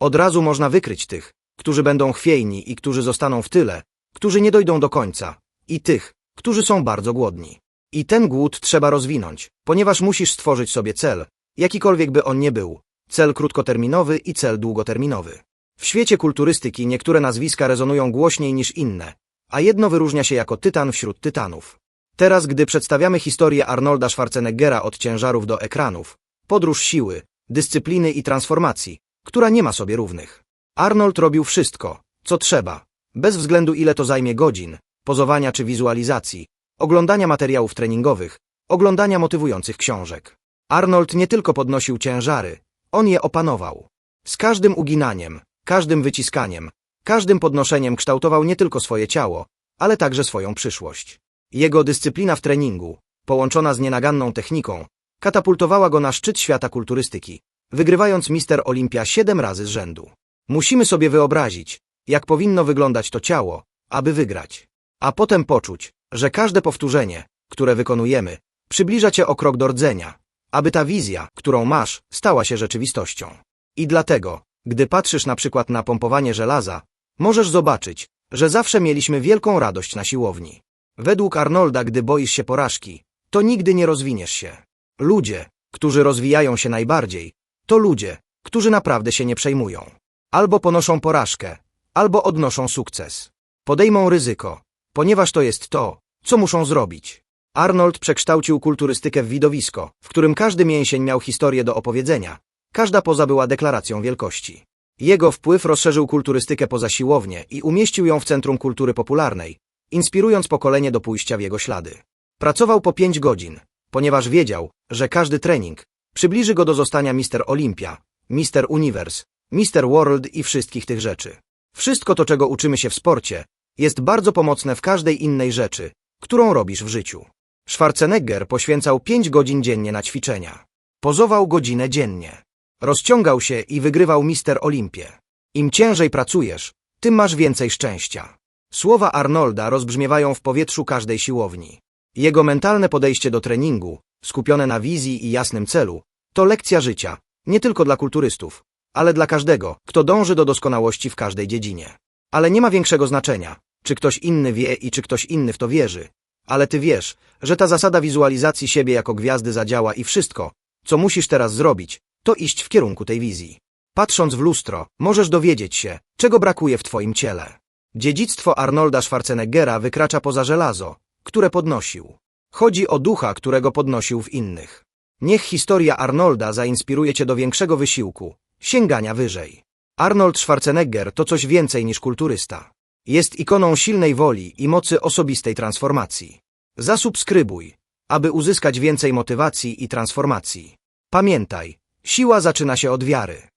Od razu można wykryć tych, którzy będą chwiejni i którzy zostaną w tyle, którzy nie dojdą do końca, i tych, którzy są bardzo głodni. I ten głód trzeba rozwinąć, ponieważ musisz stworzyć sobie cel, jakikolwiek by on nie był, cel krótkoterminowy i cel długoterminowy. W świecie kulturystyki niektóre nazwiska rezonują głośniej niż inne, a jedno wyróżnia się jako tytan wśród tytanów. Teraz, gdy przedstawiamy historię Arnolda Schwarzeneggera od ciężarów do ekranów, podróż siły, dyscypliny i transformacji, która nie ma sobie równych. Arnold robił wszystko, co trzeba, bez względu ile to zajmie godzin, pozowania czy wizualizacji, oglądania materiałów treningowych, oglądania motywujących książek. Arnold nie tylko podnosił ciężary, on je opanował. Z każdym uginaniem, każdym wyciskaniem, każdym podnoszeniem kształtował nie tylko swoje ciało, ale także swoją przyszłość. Jego dyscyplina w treningu, połączona z nienaganną techniką, katapultowała go na szczyt świata kulturystyki, wygrywając Mister Olimpia siedem razy z rzędu. Musimy sobie wyobrazić, jak powinno wyglądać to ciało, aby wygrać. A potem poczuć, że każde powtórzenie, które wykonujemy, przybliża cię o krok do rdzenia, aby ta wizja, którą masz, stała się rzeczywistością. I dlatego, gdy patrzysz na przykład na pompowanie żelaza, możesz zobaczyć, że zawsze mieliśmy wielką radość na siłowni. Według Arnolda, gdy boisz się porażki, to nigdy nie rozwiniesz się. Ludzie, którzy rozwijają się najbardziej, to ludzie, którzy naprawdę się nie przejmują. Albo ponoszą porażkę, albo odnoszą sukces. Podejmą ryzyko, ponieważ to jest to, co muszą zrobić. Arnold przekształcił kulturystykę w widowisko, w którym każdy mięsień miał historię do opowiedzenia, każda poza była deklaracją wielkości. Jego wpływ rozszerzył kulturystykę poza siłownię i umieścił ją w centrum kultury popularnej, inspirując pokolenie do pójścia w jego ślady. Pracował po pięć godzin, ponieważ wiedział, że każdy trening przybliży go do zostania Mister Olympia, Mister Universe, Mister World i wszystkich tych rzeczy. Wszystko to, czego uczymy się w sporcie, jest bardzo pomocne w każdej innej rzeczy, którą robisz w życiu. Schwarzenegger poświęcał 5 godzin dziennie na ćwiczenia. Pozował godzinę dziennie. Rozciągał się i wygrywał Mister Olimpię. Im ciężej pracujesz, tym masz więcej szczęścia. Słowa Arnolda rozbrzmiewają w powietrzu każdej siłowni. Jego mentalne podejście do treningu, skupione na wizji i jasnym celu, to lekcja życia, nie tylko dla kulturystów, ale dla każdego, kto dąży do doskonałości w każdej dziedzinie. Ale nie ma większego znaczenia, czy ktoś inny wie i czy ktoś inny w to wierzy. Ale ty wiesz, że ta zasada wizualizacji siebie jako gwiazdy zadziała i wszystko, co musisz teraz zrobić, to iść w kierunku tej wizji. Patrząc w lustro, możesz dowiedzieć się, czego brakuje w twoim ciele. Dziedzictwo Arnolda Schwarzeneggera wykracza poza żelazo, które podnosił. Chodzi o ducha, którego podnosił w innych. Niech historia Arnolda zainspiruje cię do większego wysiłku, sięgania wyżej. Arnold Schwarzenegger to coś więcej niż kulturysta. Jest ikoną silnej woli i mocy osobistej transformacji. Zasubskrybuj, aby uzyskać więcej motywacji i transformacji. Pamiętaj, siła zaczyna się od wiary.